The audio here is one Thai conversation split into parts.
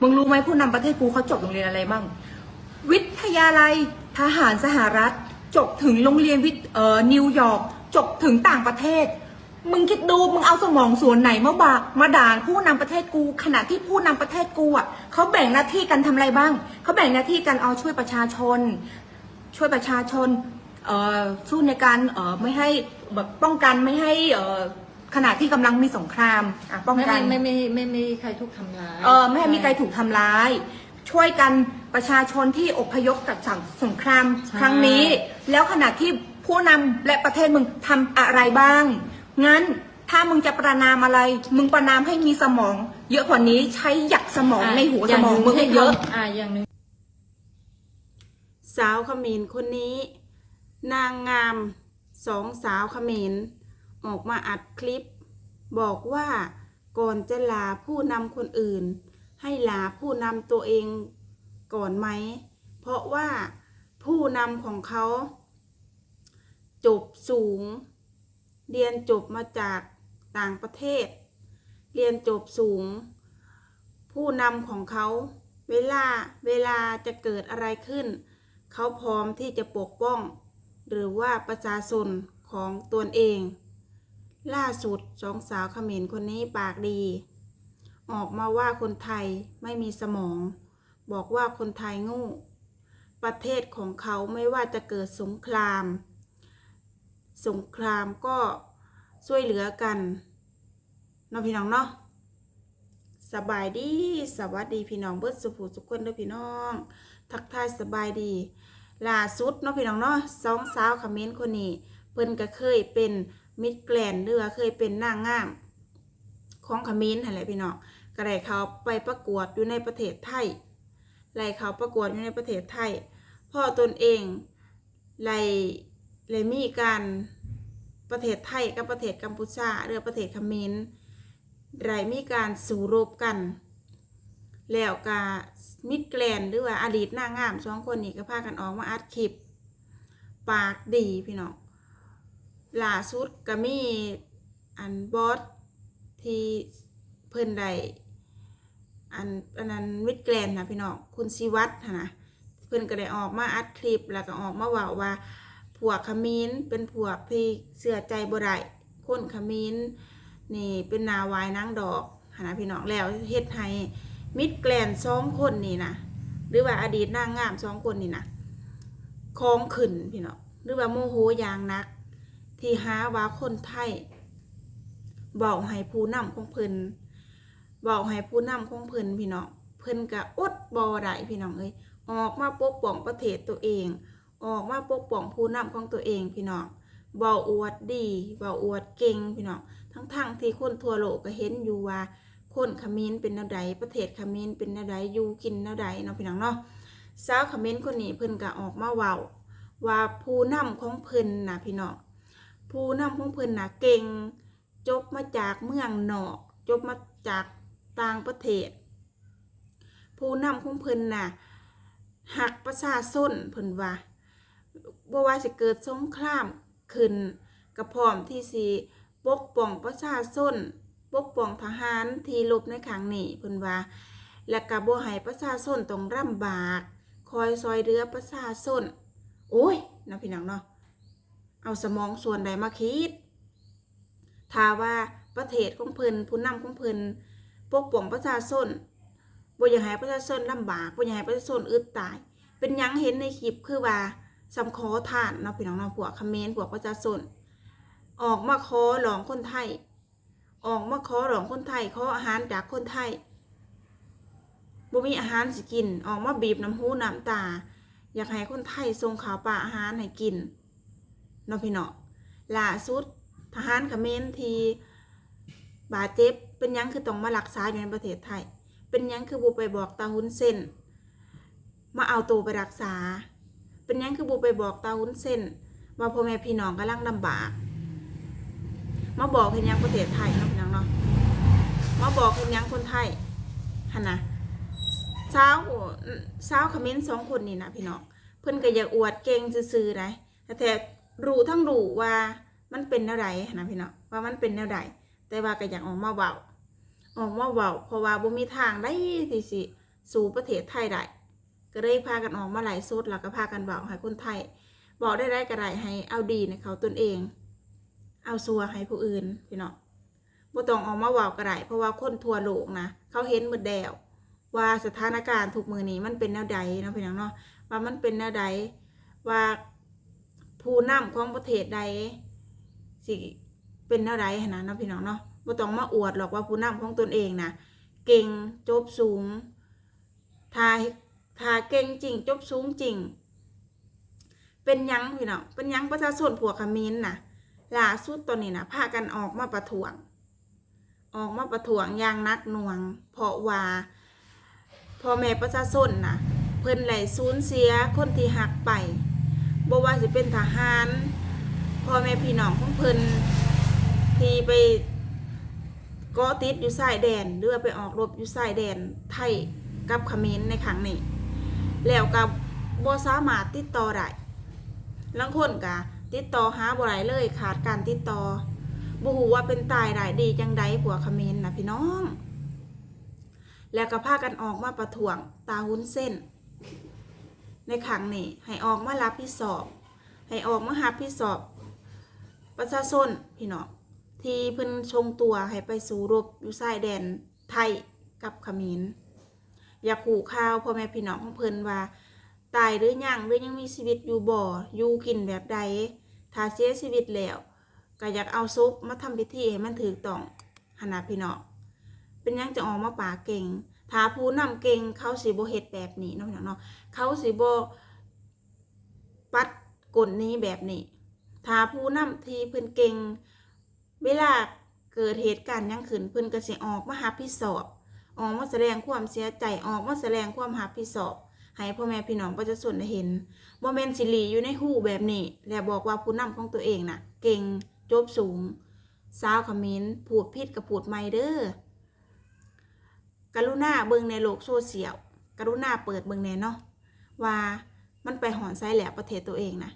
มึงรู้ไหมผู้นำประเทศกูเขาจบโรงเรียนอะไรบ้างวิทยาลัยทหารสหรัฐ จบถึงโรงเรียนวิทเอ่อนิวยอร์กจบถึงต่างประเทศ มึงคิดดูมึงเอาสมองส่วนไหนมาบากมาด่าผู้นำประเทศกู ขณะที่ผู้นำประเทศกูอะเขาแบ่งหน้าที่กันทำอะไรบ้างเขาแบ่งหน้าที่กันเอาช่วยประชาชน ช่วยประชาชนเอ่อสู้ในการเอ่อไม่ให้แบบป้องกันไม่ให้เอ่อ ขณะที่กำลังมีสงครามอะป้องไม่กัไม่นไม่ไม่ไม่ไม่มีใครถูกทำร้ายเออไม่ให้มีใครถูกทำร้าย ช่วยกันประชาชนที่อพยพจากสงสงครามใช่ครั้งนี้ แล้วขณะที่ผู้นำและประเทศมึงทำอะไรบ้าง งั้นถ้ามึงจะประนามอะไร มึงประนามให้มีสมอง เยอะกว่านี้ใช้หยักสมองในหัวสมองมึงให้เยอะอ่าอย่างหนึ่ง สาวเขมรคนนี้ นางงามสองสาวเขมร ออกมาอัดคลิป บอกว่าก่อนจะลาผู้นำคนอื่น ให้ลาผู้นำตัวเองก่อนไหม เพราะว่าผู้นำของเขา จบสูง เรียนจบมาจากต่างประเทศ เรียนจบสูง ผู้นำของเขาเวลาเวลาจะเกิดอะไรขึ้น เขาพร้อมที่จะปกป้อง หรือว่าประชาชนของตนเอง ล่าสุดสองสาวเขมรคนนี้ปากดี ออกมาว่าคนไทยไม่มีสมอง บอกว่าคนไทยโงูประเทศของเขาไม่ว่าจะเกิดสงคราม สงครามก็ช่วยเหลือกันเนาะพี่น้องเนาะสบายดี สวัสดีพี่น้องเบิร์ดสุภูทุกคนเด้อพี่น้อง ทักทายสบายดีล่าสุดเนาะพี่น้องเนาะสองสาวคอมเมนต์คนนี้ เพิ่นก็เคยเป็น มิดแกลนหรือว่าเคยเป็นนางงาม ของคอมเขมนต์นั่นแหละพี่น้องก็ได้เขาไปประกวดอยู่ในประเทศไทยไล่เขาประกวดอยู่ในประเทศไทย พ่อตนเองไล่ไล่มีการประเทศไทยกับประเทศกัมพูชาหรือประเทศเขมรไรมีการสู้รบกัน แล้วกามิดแกลนหรือว่าอดีตนางงามสองคนนี้ก็พากันออกมาอัดคลิป ปากดีพี่น้อง ล่าสุดก็มีอันบอสที่เพิ่นได้อันอันนั้นมิดแกลนนะพี่น้องคุณศิวัตรนะเพิ่นก็ได้ออกมาอัดคลิปแล้วก็ออกมาว่าว่าพวขมิ้นเป็นพวที่เสื่อใจบ่ได้คนขมิ้นนี่เป็นนาวายนางดอกนะพี่น้องแล้วเฮ็ดให้มิดแกลนสองคนนี่นะหรือว่าอดีตนางงามสองคนนี่นะคองขึ้นพี่น้องหรือว่าโมโหอย่างนัก ที่หาว่าคนไทยบอกให้ผู้นำของเพิ่นบอกให้ผู้นำของเพิ่นพี่น้องเพิ่นก็อดบ่ได้พี่น้องเอ้ยออกมาปกป้องประเทศตัวเอง ออกมาปกป้องผู้นำของตัวเองพี่น้องเบาอวดดีเบาอวดเก่งพี่น้องทั้งทงๆที่คนทั่วโลกก็เห็นอยู่ว่า คนขมิ้นเป็นนวใดประเทศขมิ้นเป็นนวใดอยู่กินนวใดเนาะพี่น้องเนาะสาวขมิ้นคนนี้เพิ่นก็ออกมาเว้าว่าผู้นำของเพิ่นนะพี่น้อง ผู้นำของเพิ่นนะเก่ง จบมาจากเมืองนอก จบมาจากต่างประเทศ ผู้นำของเพิ่นน่ะหักประชาชนเพิ่นว่าบ่ว่าสิเกิดสงครามขึ้นก็พร้อมที่สิปกป้องประชาชนปกป้องทหารที่ลบในครั้งนี้เพิ่นว่า และก็บ่ให้ประชาชนต้องลำบาก คอยซอยเรือประชาชนโอ้ยนะพี่น้องเนาะ เอาสมองส่วนใดมาคิดถ้าว่าประเทศของเพิ่นผู้นำของเพิ่นปกป้องประชาชนบ่อยากให้ประชาชนลำบากบ่อยากให้ประชาชนอึดตาย เป็นยังเห็นในคลิปคือว่าสำคอทานเนาะพี่น้องเนาะพวกคอมเมนต์พวกประชาชนออกมาขอหลองคนไทย ออกมาขอหลองคนไทยขออาหารจากคนไทยบ่มีอาหารสิกิน ออกมาบีบน้ำหูน้ำตา อยากให้คนไทยส่งข่าวปลาอาหารให้กิน เนาะพี่เนาะล่าสุดทหารเขมรทีบาดเจ็บเป็นยังคือต้องมารักษาอยู่ในประเทศไทย เป็นยังคือบุไปบอกตาหุนเส้น มาเอาตัวไปรักษา เป็นยังคือบุไปบอกตาหุนเส้น ว่าพ่อแม่พี่น้องกำลังลำบาก มาบอกเห็นยังประเทศไทยเนาะพี่น้องเนาะมาบอกเห็นยังคนไทยหันะสาวสาวคอมเขมนต์สองคนนี่นะพี่น้องเพิ่อนก็อยากอวดเก่งซื่อๆนะแต่ รู้ทั้งรู้ว่ามันเป็นแนวใดนะพี่น้องว่ามันเป็นแนวใดแต่ว่าก็อยากออกมาเว้าออกมาเว้าเพราะว่าบ่มีทางได้ที่สิสู่ประเทศไทยได้ก็เลยพากันออกมาหลายสุดแล้วก็พากันบอกให้คนไทยบอกได้ได้ก็ได้ให้เอาดีในเขาตนเอง เอาซัวให้ผู้อื่นพี่น้องบ่ต้องออกมาเว่าก็ได้เพราะว่าคนทั่วโลกนะเขาเห็นหมดแล้วว่าสถานการณ์ทุกมือนี้มันเป็นแนวใดนะพี่น้องเนาะว่ามันเป็นแนวใดว่า ผู้นำของประเทศใดสิเป็นแนวใดหั้นะเนาะพี่น้องเนาะบ่ต้องมาอวดหรอกว่าผู้นำของตนเองนะเก่งจบสูงทาทาเก่งจริง จบสูงจริง เป็นยังพี่น้องเป็นยังประชาชนพวกเขมิ้นนะล่าสุดตอนนี้นะพากันออกมาประท้วง ออกมาประท้วงอย่างนักหน่วง เพราะว่าพ่อแม่ประชาชนนะเพิ่นไหลสูญเสียคนที่หักไป บ่ว่าสิเป็นทหารพ่อแม่พี่น้องของเพิ่นที่ไปเก็ติดอยู่ชายแดนหรือไปออกรบอยู่ชายแดนไทยกับเขมรในครั้งนี้แล้วก็บ่สามารถติดต่อได้ลางคนก็ติดต่อหาบ่ได้เลยขาดการติดต่อบ่ฮู้ว่าเป็นตายได้ดีจังใดผัวเขมรนะพี่น้อง แล้วก็พากันออกมาประท้วงตาหุ้นเส้น ในครั้งนี้ให้ออกมารับผิดชอบ ให้ออกมารับผิดชอบ ประชาชนพี่น้องที่เพิ่นชงตัวให้ไปสู่รบอยู่ชายแดนไทยกับขมรอยากขู่ข่าวพ่อแม่พี่น้องของเพิ่นว่า ตายหรือยังหรือยังมีชีวิตอยู่บ่ออยู่กินแบบใดถ้าเสียชีวิตแล้วก็อยากเอาซุปมาทำพิธีให้มันถูกต้องหนาพี่น้องเป็นยังจะออกมาป่าเก่ง ถ้าผู้นำเก่งเขาสิบ่เฮ็ดแบบนี้เนาะพี่น้องเนาะเขาสิบ่ปัดกลนี้แบบนี้ ถ้าผู้นำที่เพิ่นเก่ง เวลาเกิดเหตุการณ์ยังขึ้นเพิ่นก็สิออกมารับผิดชอบ ออกมาแสดงความเสียใจออกมาแสดงความรับผิดชอบให้พ่อแม่พี่น้องประชาชนได้เห็นบ่แม่นสิหลีอยู่ในหูแบบนี้ และบอกว่าผู้นำของตัวเองน่ะ เก่งจบสูงสาวขมิ้นพูดผิดกับพูดไม่เด้อ กรุณาเบิ่งในโลกโซเชียลกรุณาเปิดเบิ่งแน่เนาะว่ามันไปหอนไซแหละประเทศตัวเองนะ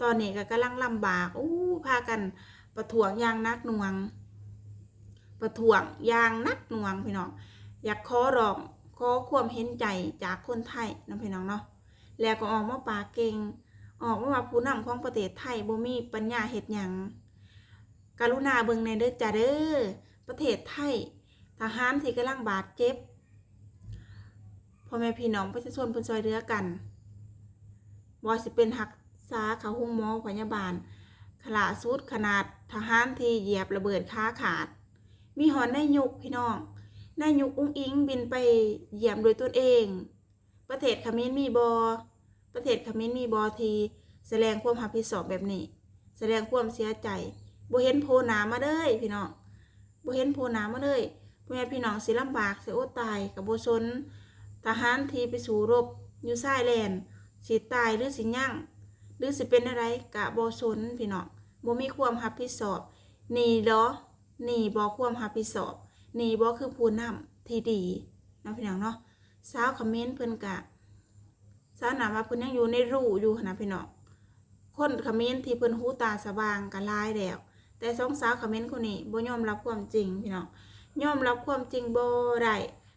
ตอนนี้ก็กำลังลำบากอู้พากันประท้วงอย่างนักหน่วง ประท้วงอย่างนักหน่วงพี่น้องอยากขอร้องขอความเห็นใจจากคนไทยน้องพี่น้องเนาะแล้วก็ออกมาปาเก่งออกมาว่าผู้นำของประเทศไทยบ่มีปัญญาเฮ็ดหยังกรุณาเบิ่งในเด้อจ้าเด้อประเทศไทย ทหารที่กำลังบาดเจ็บพ่อแม่พี่น้องประชาชนเพิ่นช่วยเหลือกันบ่สิเป็นหักษาเขาห้องหมอพยาบาลขลาสุดขนาดทหารที่เหยียบระเบิดค้าขาด มีหอนในยุกพี่น้องนายยุกอุ้งอิงบินไปเหยียมโดยตนเอง ประเทศขมรมีบอประเทศขมรมีบอทีแสดงความรับผิดชอบแบบนี้ แสดงความเสียใจบ่เห็นโพหนามาเลยพี่น้องบ่เห็นโพหนามาเลย พ่อแม่พี่น้องสิลำบากสิอดตายกับบ่สนทหารทีไปสู่รบอยู่ชายแลนสิตายหรือสิยั่งหรือสิเป็นอะไรกะบ่สนพี่น้องบ่มีความรับผิดชอบหนีเหรอนี่บ่ความรับผิดชอบหนีบ่คือผู้นำที่ดีนาะพี่น้องเนาะสาวคอมเมนต์เพิ่นกะสาวหนาว่าเพิ่นยังอยู่ในรูอยู่หั้นนะพี่น้องคนคอมเมนต์ที่เพิ่นหูตาสว่างกะลายแล้วแต่สองสาวคอมเมนต์คนนี้บ่ยอมรับความจริงพี่น้อง ยอมรับความจริงบ่ได้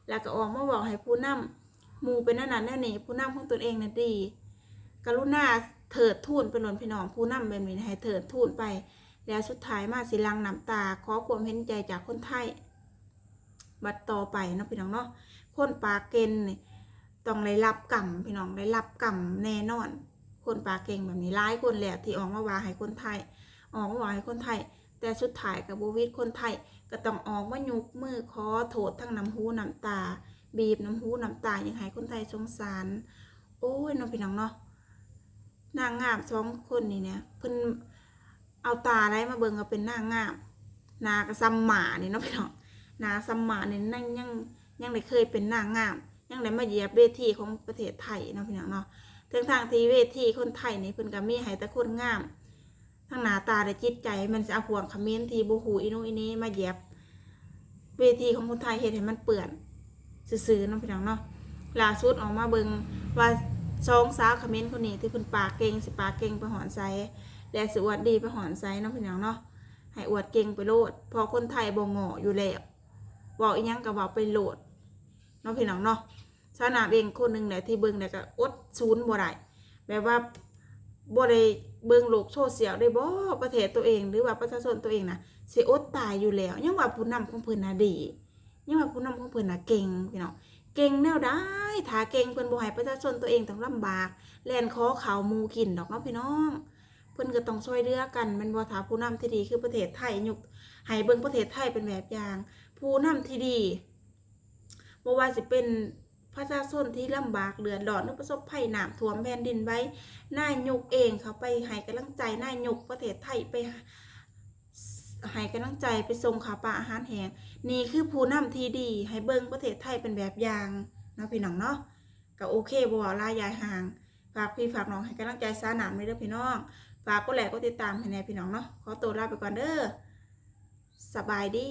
แล้วก็ออกมาบอกให้ผู้นำหมู่เป็นนั่นนั่นแน่นี่ผู้นำของตนเองน่ะดี กรุณาเถิดทูนไปหลนพี่น้องผู้นำแบบนี้ให้เถิดทูนไป แล้วสุดท้ายมาสิลังน้ำตา ขอความเห็นใจจากคนไทย บัดต่อไปเนาะพี่น้องเนาะคนปากเกนต้องได้รับกรรมพี่น้องได้รับกรรมแน่นอน คนปากเก่งแบบนี้ร้ายคนแหล้วที่ออกมาว่าให้คนไทย ออกมาว่าให้คนไทย แต่สุดท้ายกับโบวิดคนไทยก็ต้องออกมายุกมือขอโทษทั้งน้ำหูน้ำตา บีบน้ำหูน้ำตาอยังให้คนไทยสงสาร โอ้ยน้องพี่น้องเนาะนางงามสองคนนี่เนี่ยเพิ่นเอาตาอะไรมาเบิ่งก็เป็นนางงามนากระซัมหมานี่เนาะพี่น้องนาซัมมานี่นั่งยังยังได้เคยเป็นนางงามยังได้มาเหยียบเวทีของประเทศไทยเนาะพี่น้องเนาะถึงทางทีเวทีคนไทยนี่เพิ่นก็มีให้แต่คนงาม ทั้งหน้าตาและจิตใจมันจะเอาห่วงคอมเขมนต์ทีบูหูอินุอินี้มาเหยียบเวทีของคนไทยเฮ็ดให้มันเปื่อนซื่อๆเนาะพี่น้องเนาะล่าสุดออกมาเบิงว่าสองสาวคอมเมนต์คนนี้ที่เพิ่นปากเก่งสิปากเก่งไปหอนไซและสิอวดดีไปหอนไซเนาะพี่น้องเนาะให้อวดเก่งไปโลดพอคนไทยบ่งออยู่แล้วบอกอีหยังก็บอกไปโหลดเนาะพี่น้องเนาะชาวนาเองคนหนึ่งเนี่ยที่เบิงเนี่ยก็อดศูนบ่ได้แบบว่า บ่ได้เบิ่งโลกโซเชียลได้บ่ประเทศตัวเองหรือว่าประชาชนตัวเองน่ะสิอดตายอยู่แล้วยังว่าผู้นำของเพิ่นน่ะดียังว่าผู้นำของเพิ่นน่ะเก่งพี่น้องเก่งแนวได้ถ้าเก่งเพิ่นบ่ให้ประชาชนตัวเองต้องลำบากแล่นขอข้าวหมูกินดอกเนาะพี่น้องเพิ่นก็ต้องช่วยเหลือกันมันบ่ถ้าผู้นำที่ดีคือประเทศไทยยกให้เบิ่งประเทศไทยเป็นแบบอย่าง ผู้นำที่ดีบ่ว่าสิเป็น ประชาชนที่ลำบากเดือดร้อนหรือประสบภัยน้ำท่วมแผ่นดินไว้นายยกเองเขาไปให้กำลังใจนายยกประเทศไทยไปให้กำลังใจไปส่งข่าวปลาอาหารแห้งนี่คือผู้นำที่ดี ให้เบิ่งประเทศไทยเป็นแบบอย่างนะพี่น้องเนาะก็โอเคบ่ว่าลายายห่างฝากพี่ฝากน้องให้กำลังใจสาหนามเลยเด้อพี่น้องฝากก็แหละก็ติดตามให้แน่พี่น้องเนาะขอตัวลาไปก่อนเด้อสบายดี